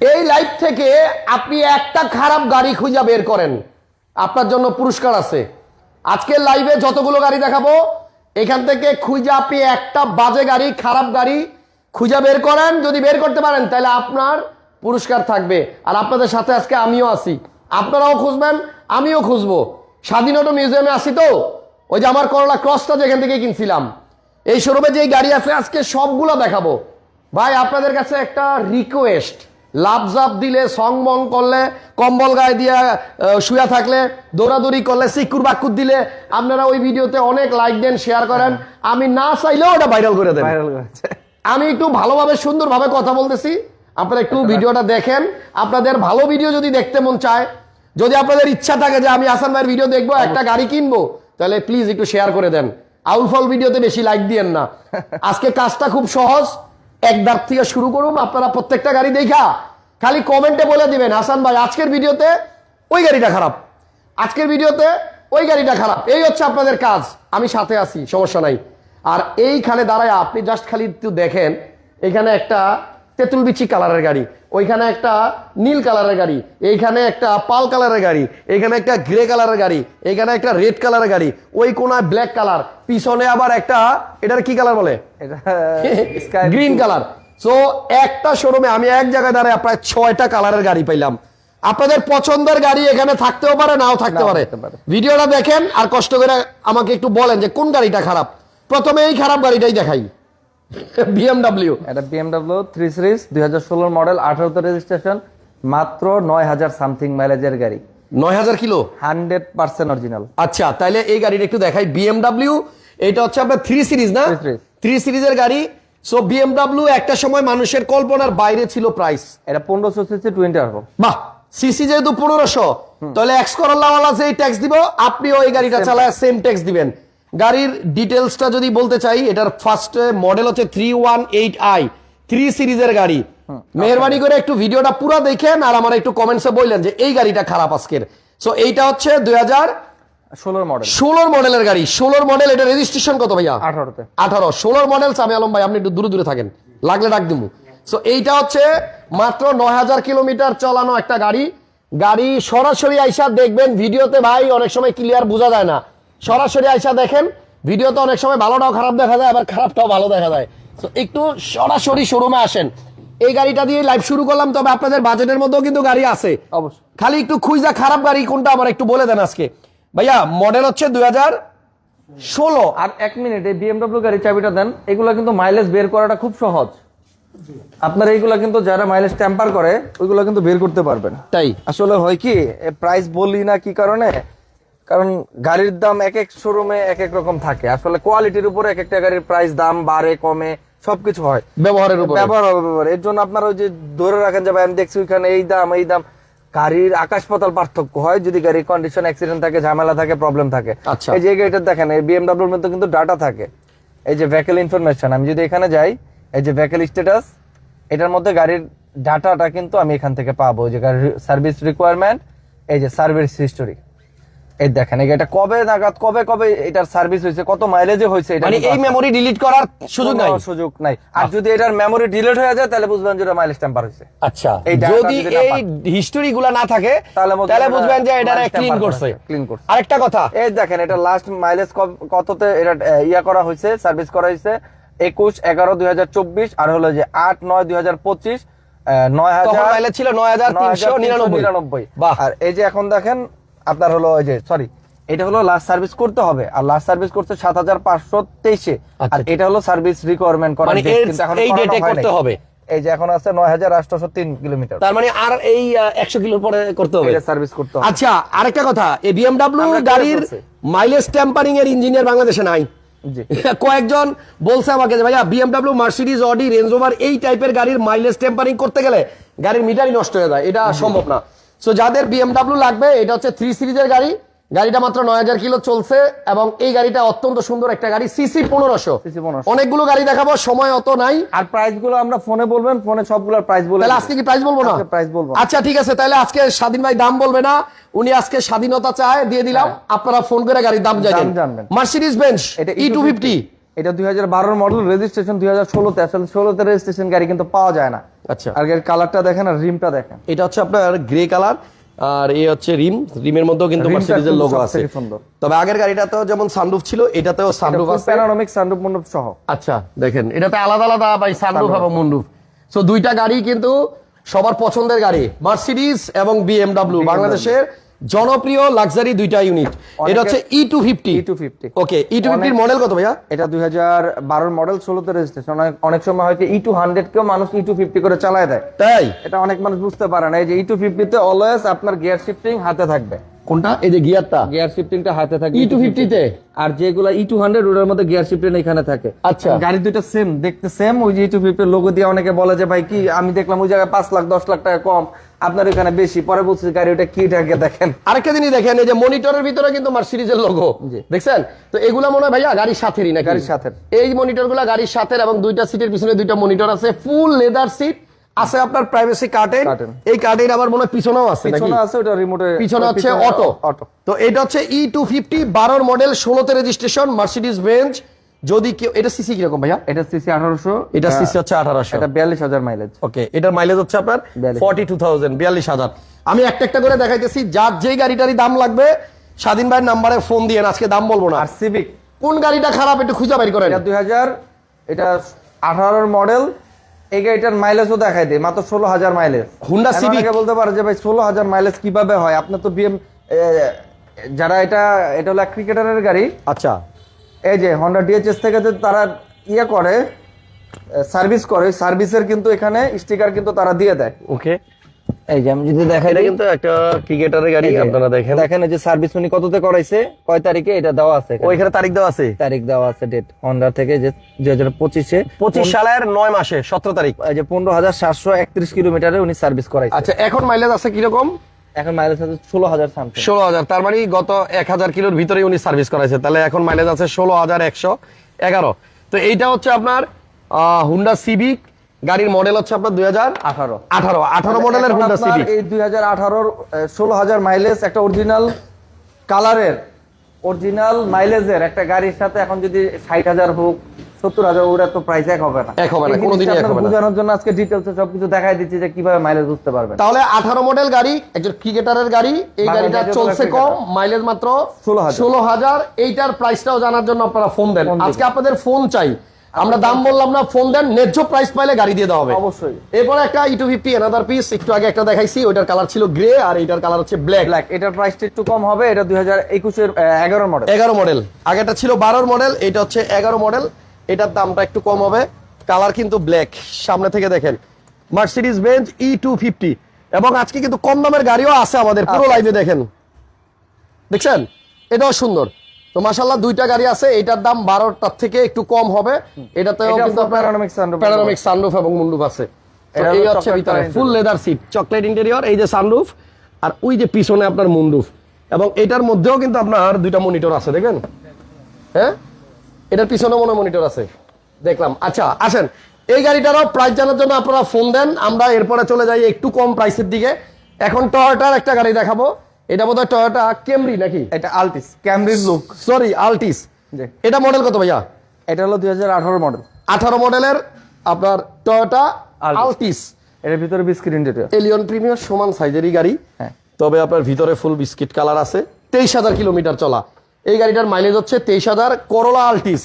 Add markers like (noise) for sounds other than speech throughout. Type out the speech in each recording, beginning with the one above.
এই লাইফ থেকে আপনি একটা খারাপ গাড়ি খুঁজে বের করেন। আপনার জন্য পুরস্কার আছে। আজকের লাইভে যতগুলো গাড়ি দেখাবো, এখান থেকে খুঁজে আপনি একটা বাজে গাড়ি, খারাপ গাড়ি খুঁজে বের করেন। যদি বের করতে পারেন, তাহলে আপনার পুরস্কার থাকবে। আর আপনাদের সাথে আজকে আমিও আছি। আপনারাও খুঁজবেন, আমিও খুঁজবো। স্বাধীনতা মিউজিয়ামে আসি তো। ওই যে আমার করলা ক্রসটা যেখান থেকে কিনছিলাম। এই শোরুমে যেই গাড়ি আছে, আজকে সবগুলো দেখাবো। ভাই, আপনাদের কাছে একটা রিকোয়েস্ট লাভ জাপ দিলে সং মং করলে কম্বল গায়ে দিয়ে শুয়ে থাকলে দৌড়াদৌড়ি করলে সিকুর বাকুর দিলে আপনারা ওই ভিডিওতে অনেক লাইক দেন শেয়ার করেন। আমি না চাইলেও ওটা ভাইরাল করে দেন আমি একটু ভালোভাবে সুন্দরভাবে কথা বলতেছি। আপনারা একটু ভিডিওটা দেখেন। আপনাদের ভালো ভিডিও যদি দেখতে মন চায় যদি আপনাদের ইচ্ছা থাকে যে আমি আসান ভাইয়ের ভিডিও দেখব একটা গাড়ি কিনবো তাহলে প্লিজ একটু শেয়ার করে দেন। আউলফল ভিডিওতে বেশি লাইক দিয়েন না। আজকে কাজটা খুব সহজ। এক দাগ থেকে শুরু করুন, আপনারা প্রত্যেকটা গাড়ি দেখা। খালি কমেন্টে বলে দিবেন, হাসান ভাই, আজকের ভিডিওতে ওই গাড়িটা খারাপ। আজকের ভিডিওতে ওই গাড়িটা খারাপ। এই হচ্ছে আপনাদের কাজ। আমি সাথে আছি, সমস্যা নাই। আর এইখানে দাঁড়ায়, আপনি জাস্ট খালি একটু দেখেন, এখানে একটা তেঁতুল বিচি কালারের গাড়ি ওইখানে একটা নীল কালারের গাড়ি এইখানে একটা পাল কালারের গাড়ি এখানে একটা গ্রে কালারের গাড়ি এখানে একটা রেড কালারের গাড়ি ওই কোনায় ব্ল্যাক কালার পিছনে আবার একটা এটার কি কালার বলে? (laughs) Green colour. সো একটা শোরুমে আমি এক জায়গায় দাঁড়ায় প্রায় ছয়টা কালারের গাড়ি পাইলাম। আপনাদের পছন্দের গাড়ি এখানে থাকতেও পারে নাও থাকতে পারে। থাকতে পারে। ভিডিওটা দেখেন আর কষ্ট করে আমাকে একটু বলেন যে কোন গাড়িটা খারাপ। প্রথমে এই খারাপ গাড়িটাই দেখাই। বিএমডাব্লিউ এটা বিএমডাব্লিউ থ্রি সিরিজ দুই হাজার ষোলোর মডেল আঠারোতে রেজিস্ট্রেশন মাত্র নয় হাজার সামথিং মাইলেজের গাড়ি। নয় হাজার কিলো? হান্ড্রেড পার্সেন্ট অরিজিনাল আচ্ছা তাহলে এই গাড়িটা একটু দেখাই। বিএমডাব্লিউ এটা হচ্ছে আপনার থ্রি সিরিজ না? থ্রি সিরিজের গাড়ি। সো বিএমডাব্লিউ একটা সময় মানুষের কল্পনার বাইরে ছিল প্রাইস এটা পনেরোশো সিসি টোয়েন্টি বাহ সিসি যেহেতু পনেরোশো তাহলে এক্স করল্লাওয়ালা যেই ট্যাক্স দিব। আপনিও এই গাড়িটা চালায় সেম ট্যাক্স দিবেন। গাড়ির ডিটেলসটা যদি বলতে চাই এটার ফার্স্ট মডেল হচ্ছে three one eight I three সিরিজের গাড়ি। মেহরবানি করে একটু ভিডিওটা পুরো দেখেন আর আমার একটু কমেন্টসে বললেন যে এই গাড়িটা খারাপ আজকের। সো এইটা হচ্ছে দুই হাজার ষোলোর মডেল ষোলোর মডেলের গাড়ি। ষোলোর মডেল এটা রেজিস্ট্রেশন কত ভাইয়া? আঠারোতে। আঠারো। ষোলোর মডেল সামি আলম ভাই আপনি একটু দূরে দূরে থাকেন। লাগলে ডাক দিমু। সো এইটা হচ্ছে মাত্র নয় হাজার কিলোমিটার চালানো একটা গাড়ি। গাড়ি সরাসরি আইসা দেখবেন ভিডিওতে ভাই অনেক সময় ক্লিয়ার বোঝা যায় না। সরাসরি আইসা দেখেন। ভিডিওতে অনেক সময় ভালোটাও খারাপ দেখা যায় আবার খারাপটাও ভালো দেখা যায়। তো একটু সরাসরি শোরুমে আসেন। এই গাড়িটা দিয়ে লাইভ শুরু করলাম তবে আপনাদের বাজেটের মধ্যেও কিন্তু গাড়ি আছে। অবশ্যই। খালি একটু খুঁজা খারাপ গাড়ি কোনটা আমার একটু বলে দেন আজকে। ভাইয়া মডেল হচ্ছে দুই হাজার ষোলো। আর এক মিনিট বিএমডব্লিউ গাড়ি চাবিটা দেন এগুলো কিন্তু মাইলেজ বের করাটা খুব সহজ। আপনার এইগুলা কিন্তু যারা মাইলেজ টেম্পার করে ওইগুলো কিন্তু বের করতে পারবেন। তাই? আসলে হয় কি প্রাইস বলি না কি কারণে কারণ গাড়ির দাম এক এক শোরুমে এক এক রকম থাকে। আসলে কোয়ালিটির উপরে এক একটা গাড়ির প্রাইস দাম বাড়ে কমে সবকিছু হয়। ব্যবহারের উপর। ব্যবহার হবে ব্যবহার। এর জন্য আপনার ওই যে ধরে রাখেন যে ভাই আমি দেখছি ওইখানে এই দাম এই দাম। গাড়ির আকাশ পাতাল পার্থক্য হয় যদি গাড়ির কন্ডিশন অ্যাক্সিডেন্ট থাকে ঝামেলা থাকে প্রবলেম থাকে। আচ্ছা। এই যে গাড়িটা দেখেন এই বিএমডাব্লিউর মধ্যে কিন্তু ডাটা থাকে। এই যে ভেহিকল ইনফরমেশন আমি যদি এখানে যাই এই যে ভেহিকল স্ট্যাটাস এটার মধ্যে গাড়ির ডাটাটা কিন্তু আমি এখান থেকে পাবো। যে গাড়ির সার্ভিস রিকোয়ারমেন্ট এই যে সার্ভিস হিস্টোরি এই দেখেন গাড়িটা কবে নাগাদ কবে কবে এটার সার্ভিস হয়েছে কত মাইলেজে হয়েছে এটা মানে এই। মেমোরি ডিলিট করার সুযোগ নাই? সুযোগ নাই। আর যদি এটার মেমোরি ডিলিট হয়ে যায় তাহলে বুঝবেন যে মাইলেজ টেম্পার হয়েছে। আচ্ছা যদি এই। হিস্টোরি গুলা না থাকে তাহলে তাহলে বুঝবেন যে এটা ক্লিন করছে। clean করছে। আরেকটা কথা। এই দেখেন এটা লাস্ট মাইলেজ কততে এটা ইয়া করা হয়েছে সার্ভিস করা হয়েছে একুশ এগারো দুই হাজার চব্বিশ আর হলো যে আট নয় দুই হাজার পঁচিশ নয় হাজার মাইলেজ ছিল নয় হাজার তিনশো নিরানব্বই। আর এই যে এখন দেখেন আপনার হলো ওই যে সরি এটা হলো লাস্ট সার্ভিস করতে হবে। আর লাস্ট সার্ভিস করতে সাত হাজার পাঁচশো তেইশে। আচ্ছা। আর এটা হলো সার্ভিস রিকোয়ারমেন্ট করা মানে এই ডেটে করতে হবে। এই যে এখন আছে নয় হাজার আটশো তিন কিলোমিটার। তার মানে আর এই একশো কিলো পরে করতে হবে। সার্ভিস করতে হবে। আচ্ছা আরেকটা কথা এই বিএমডাব্লিউ গাড়ির মাইলেজ টেম্পারিং এর ইঞ্জিনিয়ার বাংলাদেশে নাই। (laughs) কয়েকজন বলছে আমাকে যে ভাইয়া BMW Mercedes Audi Range Rover এই টাইপের গাড়ির মাইলেজ টেম্পারিং করতে গেলে গাড়ির মিটারই নষ্ট হয়ে যায়। এটা সম্ভব না। সো যাদের বিএমডাব্লিউ লাগবে এটা হচ্ছে থ্রি সিরিজের গাড়ি। গাড়িটা মাত্র নয় হাজার কিলো চলছে এবং এই গাড়িটা অত্যন্ত সুন্দর একটা গাড়ি সিসি পনেরোশো। অনেকগুলো গাড়ি দেখাবো সময় অত নাই। আর প্রাইসগুলো আমরা ফোনে বলবেন ফোনে সবগুলোর প্রাইস বলব তাহলে আজকে কি প্রাইস বলব না? প্রাইস বলব আচ্ছা ঠিক আছে তাহলে আজকে স্বাধীন ভাই দাম বলবে না। উনি আজকে স্বাধীনতা চায় দিয়ে দিলাম। আপনারা ফোন করে গাড়ির দাম জানেন। জানবেন। মার্সিডিজ বেঞ্চ এটা ই টু ফিফটি এটা দুই হাজার বারোর মডেল রেজিস্ট্রেশন দুই হাজার ষোলোতে আসলে ষোলোতে রেজিস্ট্রেশন গাড়ি কিন্তু পাওয়া যায় না। আচ্ছা। আর গাড়ির কালারটা দেখেন আর রিমটা দেখেন। এটা হচ্ছে আপনার গ্রে কালার আর এই হচ্ছে রিম। রিমের মধ্যেও কিন্তু মার্সিডিজের লোগো আছে। তবে আগের গাড়িটাতেও যেমন সানরুফ ছিল এটাতেও সানরুফ আছে। প্যানোরামিক সানরুফ মন্ডপ সহ। আচ্ছা দেখেন এটাতে আলাদা আলাদা ভাই সানরুফ এবং মুন্ডুফ সো দুইটা গাড়ি কিন্তু সবার পছন্দের গাড়ি মার্সিডিজ এবং বিএমডব্লিউ বাংলাদেশের জনপ্রিয় লাক্সারি দুইটা ইউনিট। এটা হচ্ছে E two fifty E two fifty okay E two ফিফটির model কত ভাইয়া? এটা দুই হাজার বারোর মডেল ষোলোতে রেজিস্ট্রেশন অনেক অনেক সময় হয়তো ই টু হান্ড্রেড কেও মানুষ ই টু ফিফটি করে চালায় দেয়। তাই? এটা অনেক মানুষ বুঝতে পারে না। এই যে ই টু ফিফটিতে অলওয়েজ আপনার গিয়ার শিফটিং হাতে থাকবে। কোনটা? এই যে গিয়ারটা। গিয়ার শিফটিংটা হাতে থাকবে ই টু ফিফটিতে আর যেগুলো ই টু হান্ড্রেড ওটার মধ্যে গিয়ার শিফটিং এখানে থাকে। আচ্ছা। গাড়ি দুইটা সেম দেখতে সেম ওই যে ই টু ফিফটির লোগো দিয়ে অনেকে বলে যে ভাই কি আমি দেখলাম ওই জায়গায় পাঁচ লাখ দশ লাখ টাকা কম আপনার এখানে বেশি। পরে বলছি গাড়ি ওটা কি থাকে দেখেন। আরেকটা জিনিস দেখেন এই যে মনিটরের ভিতরে কিন্তু মার্সিডিজের লোগো দেখছেন? তো এগুলা মনে হয় ভাইয়া গাড়ির সাথেরই না গাড়ির সাথের। এই মনিটরগুলা গাড়ির সাথে এবং দুইটা সিটের পিছনে দুইটা মনিটর আছে ফুল লেদার সিট আছে আপনার প্রাইভেসি কার্টেন এই কার্টেন আবার মনে হয় পিছনেও আছে পিছনে আছে ওটা রিমোটে পিছনে হচ্ছে অটো অটো তো এটা হচ্ছে ই টু ফিফটি বারোর মডেল ষোলোতে রেজিস্ট্রেশন মার্সিডিজ বেঞ্চ যদি কেউ এটা সিসি কীরকম ভাইয়া? এটা সিসি আঠারোশো এটা সিসি হচ্ছে আঠারোশো। এটা বিয়াল্লিশ হাজার মাইলেজ ওকে এটার মাইলেজ হচ্ছে আপনার 42,000 ফর্টি টু থাউজেন্ড বিয়াল্লিশ হাজার। আমি একটা একটা করে দেখাইতেছি যার যেই গাড়িটারই দাম লাগবে স্বাধীন ভাইয়ের নাম্বারে ফোন দিয়ে আজকে দাম বলব না। আর সিভিক কোন গাড়িটা খারাপ একটু খুঁজে বের করেন। এটা দুই হাজার এটা আঠারোর মডেল এই গাড়িটার মাইলেজও দেখাই দেয় মাত্র ষোলো হাজার মাইলেজ হুন্ডা সিভিকে বলতে পারে যে ভাই ষোলো হাজার মাইলেজ কীভাবে হয়? আপনার তো বিএম যারা এটা এটা হলো ক্রিকেটারের গাড়ি। আচ্ছা। এই যে হন্ডা ডিএচএস থেকে যে তারা ইয়ে করে সার্ভিস করে সার্ভিসের কিন্তু এখানে স্টিকার কিন্তু তারা দিয়ে দেয়। ওকে এই যে আমি যদি দেখাই এটা কিন্তু একটা ক্রিকেটারের গাড়ি আপনারা দেখেন। দেখেন যে সার্ভিস উনি কততে করাইছে? কয় তারিখে এটা দেওয়া আছে ওইখানে তারিখ দেওয়া আছে? তারিখ দেওয়া আছে ডেট হন্ডা থেকে যে দুই হাজার পঁচিশে পঁচিশ সালের নয় মাসে সতেরো তারিখ। এই যে পনেরো হাজার সাতশো একত্রিশ কিলোমিটারে উনি সার্ভিস করাইছে। আচ্ছা এখন মাইলেজ আছে কীরকম? এখন মাইলেজ আছে ষোলো হাজার ষোলো হাজার তার মানে গত এক হাজার কিলোর ভিতরে উনি সার্ভিস করাইছে। তাহলে এখন মাইলেজ আছে ষোলো হাজার একশো এগারো। তো এইটা হচ্ছে আপনার হুন্ডা সিভিক গাড়ির মডেল হচ্ছে আপনার দুই হাজার আঠারো। আঠারো আঠারো মডেলের হুন্ডা সিভিক এই দুই হাজার আঠারোর ষোলো হাজার মাইলেজ একটা অরিজিনাল কালারের অরিজিনাল মাইলেজের একটা গাড়ির সাথে এখন যদি ষাট হাজার হোক সত্তর হাজার ওটা তো প্রাইস এক হবে না। এক হবে না, কোনোদিনই এক হবে না। বোঝানোর জন্য আজকে ডিটেলসে সবকিছু দেখাই দিচ্ছি যে কীভাবে মাইলেজ বুঝতে পারবেন। তাহলে আঠারো মডেল গাড়ি একজন ক্রিকেটারের গাড়ি এই গাড়িটা চলছে কম মাইলেজ মাত্র 16,000 ষোলো হাজার। এইটার প্রাইসটাও জানার জন্য আপনারা ফোন দেন। আজকে আপনাদের ফোন চাই। আমরা দাম বললাম না ফোন দেন ন্যায্য প্রাইস পাইলে গাড়ি দিয়ে দেওয়া হবে। অবশ্যই। এরপরে একটা ইটু ফিফটি এনাদার পিস একটু আগে একটা দেখাইছি ওইটার কালার ছিল গ্রে আর এটার কালার হচ্ছে ব্ল্যাক ব্ল্যাক এটার প্রাইসটা একটু কম হবে এটা দুই হাজার একুশের এগারো মডেল এগারো মডেল আগেটা ছিল বারোর মডেল এটা হচ্ছে এগারো মডেল এটার দামটা একটু কম হবে। কালার কিন্তু ব্ল্যাক সামনে থেকে দেখেন। Mercedes Benz E two fifty এবং আজকে কিন্তু কম দামের গাড়িও আছে আমাদের পুরো লাইভে দেখেন। দেখছেন? এটাও সুন্দর। তো মাসাল্লাহ দুইটা গাড়ি আছে এটার দাম বারোটার থেকে একটু কম হবে। এটাতেও এটা কিন্তু সানরুফ এবং মুন্ডুপ আছে। এই হচ্ছে ভিতরে full leather seat chocolate interior এই যে সানরুফ আর ওই যে পিছনে আপনার মুন্ডুফ এবং এটার মধ্যেও কিন্তু আপনার দুইটা মনিটর আছে দেখেন। হ্যাঁ? এটার পিছনে মনে মনিটর আছে। দেখলাম। আচ্ছা আসেন। এই গাড়িটারও প্রাইস জানার জন্য আপনারা ফোন দেন। আমরা এরপরে চলে যাই একটু কম প্রাইসের দিকে। এখন টয়োটার একটা গাড়ি দেখাবো। এটা বোধহয় টয়োটা কেমরি নাকি? এটা আলটিস ক্যামরিজ লুক সরি আলটিস এটা মডেল কত ভাইয়া? এটা হলো দুই মডেল আঠারো মডেলের আপনার টয়োটা। আলটিস এটার ভিতরে বিস্কিট ইন্টেরিয়র এলিয়ন প্রিমিয়ার সমান সাইজেরই গাড়ি। হ্যাঁ। তবে আপনার ভিতরে ফুল বিস্কিট কালার আছে। তেইশ হাজার কিলোমিটার চলা। এই গাড়িটার মাইলেজ হচ্ছে তেইশ হাজার করোলা আলটিস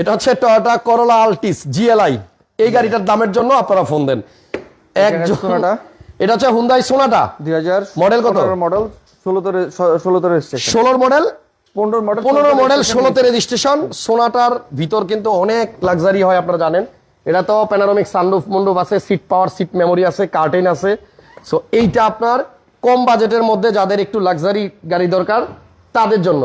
এটা হচ্ছে টয়োটা করোলা আলটিস জিএলআই এই গাড়িটার দামের জন্য আপনারা ফোন দেন। একজন? এটা হচ্ছে হুন্দাই সোনাটা দুই হাজার মডেল কত? মডেল ষোলোতে ষোলোতে রেজিস্ট্রেশন ষোলোর মডেল? পনেরো মডেল পনেরো মডেল ষোলোতে রেজিস্ট্রেশন সোনাটার ভিতর কিন্তু অনেক লাক্সারি হয় আপনারা জানেন। এটা তো প্যানারোমিক সানরুফ মন্ডপ আছে সিট পাওয়ার সিট মেমোরি আছে কার্টেন আছে। সো এইটা আপনার কম বাজেটের মধ্যে যাদের একটু লাক্সারি গাড়ি দরকার তাদের জন্য।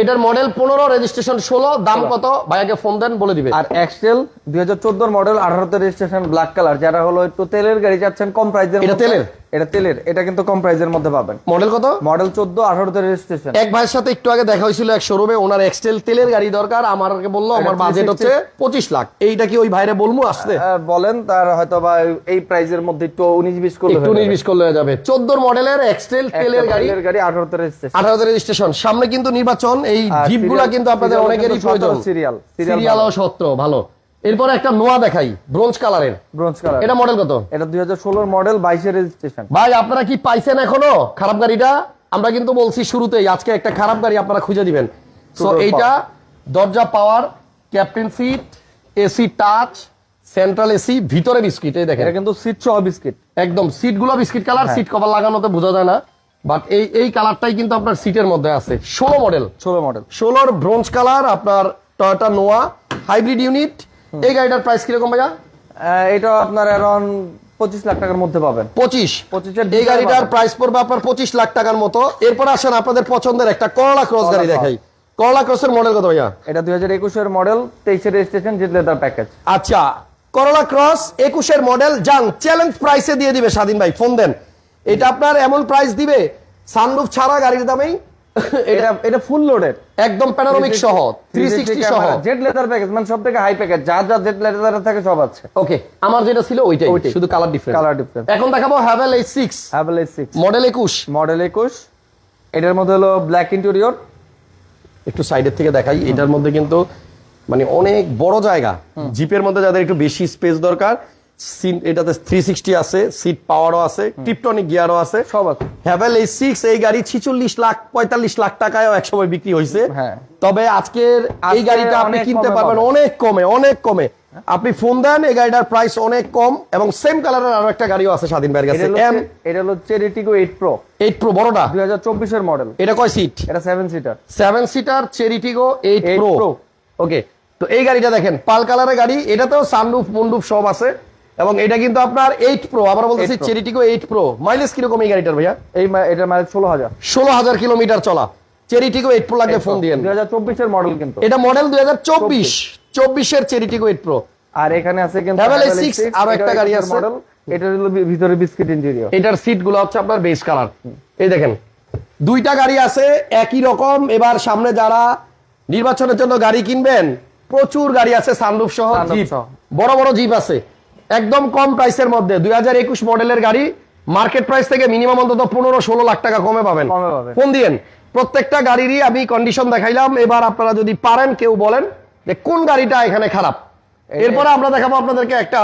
এটার মডেল পনেরো রেজিস্ট্রেশন ষোলো দাম কত? ভাইয়াকে ফোন দেন বলে দিবে। আর এক্সেল দুই হাজার চোদ্দোর মডেল আঠারোতে রেজিস্ট্রেশন ব্ল্যাক কালার যারা হলো একটু তেলের গাড়ি যাচ্ছেন কম প্রাইসের এটা তেলের? এটা তেলের এটা কিন্তু কম প্রাইজের মধ্যে পাবেন। মডেল কত? মডেল চোদ্দ আঠারোতে রেজিস্ট্রেশন এক ভাইয়ের সাথে একটু আগে দেখা হয়েছিল এক শোরুমে ওনার এক্সটেল তেলের গাড়ি দরকার আমাকে বলল আমার বাজেট হচ্ছে পঁচিশ লাখ। এইটা কি ওই ভাইরে বলব আসতে? বলেন তার হয়তো বা এই প্রাইজের মধ্যে একটু উনিশ বিশ করলে একটু বিশ করলে হয়ে যাবে। চোদ্দোর মডেলের এক্সটেল তেলের গাড়ি গাড়ি আঠারোতে রেজিস্ট্রেশন আঠারোতে রেজিস্ট্রেশন সামনে কিন্তু নির্বাচন এই আর জিপগুলা কিন্তু আপনাদের অনেকেরই প্রয়োজন। serial সিরিয়াল ও সত্র ভালো। এরপরে একটা নোয়া দেখাই ব্রোঞ্জ কালারের। Bronze colour. এটা মডেল কত? এটা দুই হাজার ষোলোর মডেল বাইশের রেজিস্ট্রেশন ভাই আপনারা কি পাইছেন এখনও? খারাপ গাড়িটা? আমরা কিন্তু বলছি শুরুতেই আজকে একটা খারাপ গাড়ি আপনারা খুঁজে দিবেন। সো এইটা দরজা power captain seat AC touch central AC ভিতরে বিস্কিট এই দেখেন। এটা কিন্তু সিট সহ বিস্কিট। একদম সিটগুলো বিস্কিট কালার। সিট কভার লাগানোতে বোঝা যায় না। বাট এই এই কালারটাই কিন্তু আপনার সিটের মধ্যে আছে। ষোলো মডেল ষোলো মডেল ষোলোর ব্রোঞ্জ কালার আপনার টয়োটা নোয়া হাইব্রিড ইউনিট এই গাড়িটার প্রাইস কীরকম ভাইয়া? এটা আপনার অ্যারাউন্ড পঁচিশ লাখ টাকার মধ্যে পাবেন। পঁচিশ? পঁচিশের এই গাড়িটার প্রাইস পড়বে আপনার পঁচিশ লাখ টাকার মতো। এরপর আসেন আপনাদের পছন্দের একটা করলা ক্রস গাড়ি দেখাই। করলা ক্রসের মডেল কত ভাইয়া? এটা দুই হাজার একুশের মডেল তেইশের রেজিস্ট্রেশন জিত লেদার প্যাকেজ আচ্ছা করলা ক্রস একুশের মডেল যান চ্যালেঞ্জ প্রাইসে দিয়ে দিবে স্বাধীন ভাই ফোন দেন। এটা আপনার এমন প্রাইস দিবে সানরুফ ছাড়া গাড়ির দামেই (laughs) এটা এটা ফুল লোডেড একদম প্যানোরামিক সহ থ্রি সিক্সটি সহ। জেড লেদার প্যাকেজ মানে সব থেকে হাই প্যাকেজ যা যা জেড লেদার থাকে সব আছে। ওকে আমার যেটা ছিল ওইটাই। শুধু কালার ডিফারেন্ট কালার ডিফারেন্স এখন দেখাবো Haval H six Haval S six model একুশ। মডেল একুশ। এটার মধ্যে হলো ব্ল্যাক ইন্টেরিয়র একটু সাইডের থেকে দেখাই এটার মধ্যে কিন্তু মানে অনেক বড় জায়গা। জিপের মধ্যে যাদের একটু বেশি স্পেস দরকার এটাতে থ্রি সিক্সটি আছে সিট পাওয়ারও আছে টিপটনিক গিয়ারও আছে। সব আছে। হ্যাভেল এই সিক্স এই গাড়ি ছিচল্লিশ লাখ পঁয়তাল্লিশ লাখ টাকায়ও একসময় বিক্রি হয়েছে হ্যাঁ। তবে আজকের এই গাড়িটা আপনি কিনতে পারবেন অনেক কমে অনেক কমে। আপনি ফোন দেন এই গাড়িটার প্রাইস অনেক কম এবং সেম কালারের আরও একটা গাড়িও আছে স্বাধীন ভাইয়ের কাছে। এম এটা হলো Chery Tiggo eight pro eight pro বড়টা? দুই হাজার চব্বিশের মডেল এটা কয় সিট এটা seven seater seven seater Chery Tiggo eight 8 pro okay তো এই গাড়িটা দেখেন পাল কালারের গাড়ি এটাতেও সানরুফ মন্ডুপ সব আছে। এবং এটা কিন্তু আপনার এইট প্রো আবার বলতেছি 8 Pro। Chery Tiggo eight pro mileage কীরকম এই গাড়িটার ভাইয়া? এই এটার মাইলেজ ষোলো হাজার ষোলো হাজার কিলোমিটার চলা চেরিটিগো এইট প্রো লাগলে ফোন দিয়েন দুই হাজার চব্বিশের মডেল কিন্তু। এটা মডেল দুই হাজার চব্বিশ। চব্বিশের চেরিটিগো এইট প্রো আর এখানে আছে কিন্তু Havel Havel A6 A6, আরও একটা গাড়ি আছে। মডেল এটা হলো ভিতরে বিস্কিট ইন্টেরিয়র এটার সিটগুলো হচ্ছে আপনার বেস কালার এই দেখেন। দুইটা গাড়ি আছে একই রকম। এবার সামনে যারা নির্বাচনের জন্য গাড়ি কিনবেন প্রচুর গাড়ি আছে সানরুফ সহ জিপ সহ। বড় বড় জিপ আছে। একদম কম প্রাইসের মধ্যে। দুই হাজার একুশ মডেলের গাড়ি মার্কেট প্রাইস থেকে মিনিমাম অন্তত পনেরো ষোলো লাখ টাকা কমে পাবেন। ফোন দিয়েন প্রত্যেকটা গাড়িরই আমি কন্ডিশন দেখাইলাম। এবার আপনারা যদি পারেন কেউ বলেন যে কোন গাড়িটা এখানে খারাপ। এরপরে আমরা দেখাবো আপনাদেরকে একটা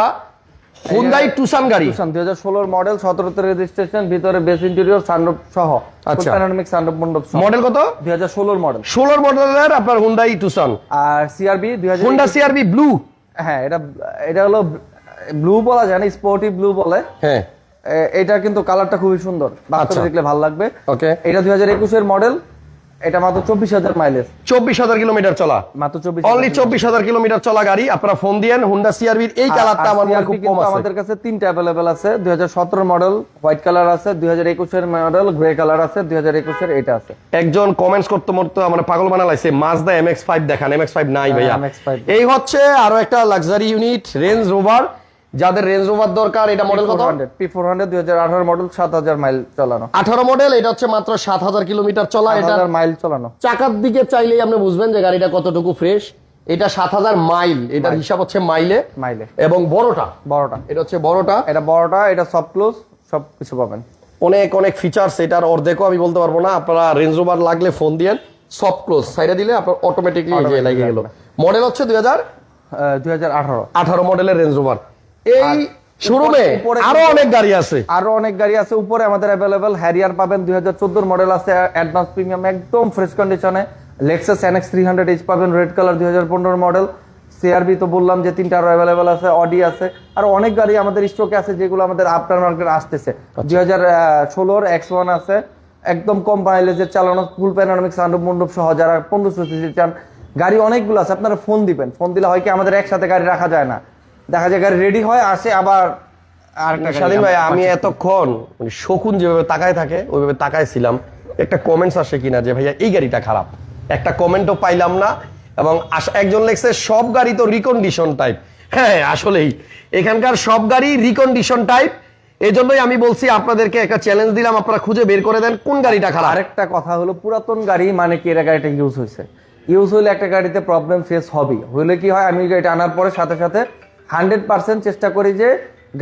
হুন্ডাই টুসান গাড়ি। দুই হাজার ষোলোর মডেল সতেরোতে রেজিস্ট্রেশন ভিতরে বেস ইন্টেরিয়র সানরুফ সহ। আচ্ছা। প্যানোরামিক সানরুফ মণ্ডপ সহ। মডেল কত? মডেলের আপনার হুন্ডাই টুসান আর C R V Honda C R V blue হ্যাঁ এটা এটা হলো ব্লু বলা যায় না স্পোর্টি ব্লু বলে। হ্যাঁ। এটা কিন্তু কালারটা খুবই সুন্দর। বাস্তবে আচ্ছা। দেখলে ভালো লাগবে। ওকে। এটা দুই হাজার একুশের মডেল এটা মাত্র চব্বিশ হাজার মাইলেজ চব্বিশ হাজার কিলোমিটার চলা। মাত্র চব্বিশ অনলি চব্বিশ হাজার কিলোমিটার চলা গাড়ি। আপনারা ফোন দিয়েন হুন্ডা সিআরবির এই কালারটা আমার মনে খুব কম আছে। আমাদের কাছে তিনটা অ্যাভেলেবেল আছে। দুই হাজার সতেরো মডেল হোয়াইট কালার আছে। দুই হাজার একুশের মডেল গ্রে কালার আছে। দুই হাজার একুশের এটা আছে। একজন কমেন্টস করতে মরতে মানে পাগল বানা লাইছে মাজদা এম এক্স ফাইভ দেখান। এম এক্স ফাইভ নাই হ্যাঁ, ভাইয়া। এই হচ্ছে আরও একটা লাক্সারি ইউনিট রেঞ্জ রোভার যাদের রেঞ্জ রোভার দরকার এটা মডেল কত? পি ফোর হান্ড্রেড দুই হাজার আঠারো মডেল সাত হাজার মাইল চালানো। আঠারো মডেল এটা হচ্ছে মাত্র সাত হাজার কিলোমিটার চলা এটা মাইল চালানো। চাকার দিকে চাইলেই আপনি বুঝবেন যে গাড়িটা কতটুকু ফ্রেশ এটা সাত হাজার মাইল এটার হিসাব হচ্ছে মাইলে মাইলে এবং বড়টা। বড়টা। এটা হচ্ছে বড়টা। এটা বড়টা এটা সব ক্লোজ সব কিছু পাবেন। অনেক অনেক ফিচার্স এটার অর্ধেকও আমি বলতে পারব না। আপনারা রেঞ্জ রোভার লাগলে ফোন দিয়েন। সফট ক্লোজ সাইডে দিলে আপনার অটোমেটিকলি লেগে গেল। মডেল হচ্ছে দুই হাজার? দুই হাজার আঠারো। আঠারো মডেলের রেঞ্জ রোভার এই শোরুমে আরও অনেক গাড়ি আছে। আরও অনেক গাড়ি আছে। উপরে আমাদের অ্যাভেলেবেল হ্যারিয়ার পাবেন দুই হাজার মডেল আছে। অ্যাডভান্স প্রিমিয়াম একদম ফ্রেশ কন্ডিশনে Lexus N X three hundred H পাবেন রেড কালার দুই হাজার পনেরো মডেল সিআরবি তো বললাম যে তিনটা আরও অ্যাভেলেবেল আছে অডি আছে। আর অনেক গাড়ি আমাদের স্টকে আছে যেগুলো আমাদের আফটার মার্কেট আসতেছে। দুই হাজার ষোলোর এক্স ওয়ান আছে। একদম কম মাইলেজের চালানো ফুল প্যানোরামিক সানরুফ মন্ডপ সহ যারা পনেরোশো সিসি চান গাড়ি অনেকগুলো আছে। আপনারা ফোন দিবেন। ফোন দিলে হয় কি আমাদের একসাথে গাড়ি রাখা যায় না। দেখা যায় গাড়ি রেডি হয় আসে আবার আরেকটা গাড়ি ভাই আমি এতক্ষণ মানে শকুন যেভাবে তাকায় থাকে ওইভাবে তাকায় ছিলাম একটা কমেন্টস আসে কিনা যে ভাইয়া এই গাড়িটা খারাপ। একটা কমেন্টও পাইলাম না এবং একজন লেখছে সব গাড়ি তো রিকন্ডিশন টাইপ হ্যাঁ আসলেই। এখানকার সব গাড়ি রিকন্ডিশন টাইপ এই জন্যই আমি বলছি আপনাদেরকে একটা চ্যালেঞ্জ দিলাম আপনারা খুঁজে বের করে দেন কোন গাড়িটা খারাপ। আরেকটা কথা হলো পুরাতন গাড়ি মানে কি এটা গাড়িটা ইউজ হয়েছে। ইউজ হলে একটা গাড়িতে প্রবলেম ফেস হবে হলে কি হয় আমি গাড়িটা আনার পরে সাথে সাথে হান্ড্রেড পার্সেন্ট চেষ্টা করি যে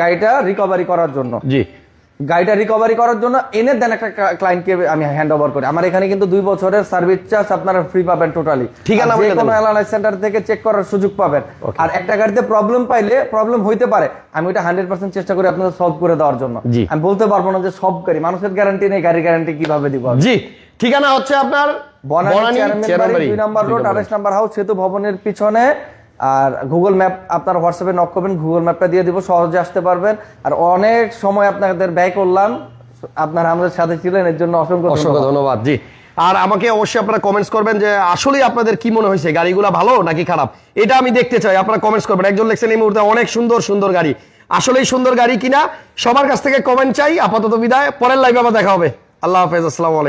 গাড়িটা রিকভারি করার জন্য। জি। গাড়িটা রিকভারি করার জন্য এনে দেন একটা ক্লায়েন্টকে আমি হ্যান্ড ওভার করি। আমার এখানে কিন্তু দুই বছরের সার্ভিস চার্জ আপনারা ফ্রি পাবেন টোটালি ঠিকানা যে কোনো। অ্যালায়েন্স সেন্টার থেকে চেক করার সুযোগ পাবেন। আর একটা গাড়িতে প্রবলেম পাইলে প্রবলেম হইতে পারে আমি ওটা হান্ড্রেড পার্সেন্ট চেষ্টা করি আপনাদের সলভ করে দেওয়ার জন্য। আমি বলতে পারব না যে সব গাড়ি মানুষের গ্যারান্টি নেই গাড়ির গ্যারান্টি কীভাবে দিব জি। ঠিকানা হচ্ছে আপনার বনানী চেয়ারম্যান বাড়ি। দুই নাম্বার রোড আঠাশ নাম্বার হাউস সেতু ভবনের পিছনে আর গুগল ম্যাপ আপনার হোয়াটসঅ্যাপে নক করবেন গুগল ম্যাপটা দিয়ে দিব, সহজে আসতে পারবেন। আর অনেক সময় আপনাদের ব্যয় করলাম, আপনারা আমাদের সাথে ছিলেন, এর জন্য অসংখ্য অসংখ্য ধন্যবাদ, জি। আর আমাকে অবশ্যই আপনারা কমেন্টস করবেন যে, আসলেই আপনাদের কি মনে হয়েছে, গাড়িগুলো ভালো নাকি খারাপ? এটা আমি দেখতে চাই, আপনারা কমেন্টস করবেন। একজন লেখছেন, এই মুহূর্তে অনেক সুন্দর সুন্দর গাড়ি। আসলেই সুন্দর গাড়ি কিনা, সবার কাছ থেকে কমেন্ট চাই। আপাতত বিদায়, পরের লাইভে আবার দেখা হবে। আল্লাহ হাফেজ, আসসালামু আলাইকুম।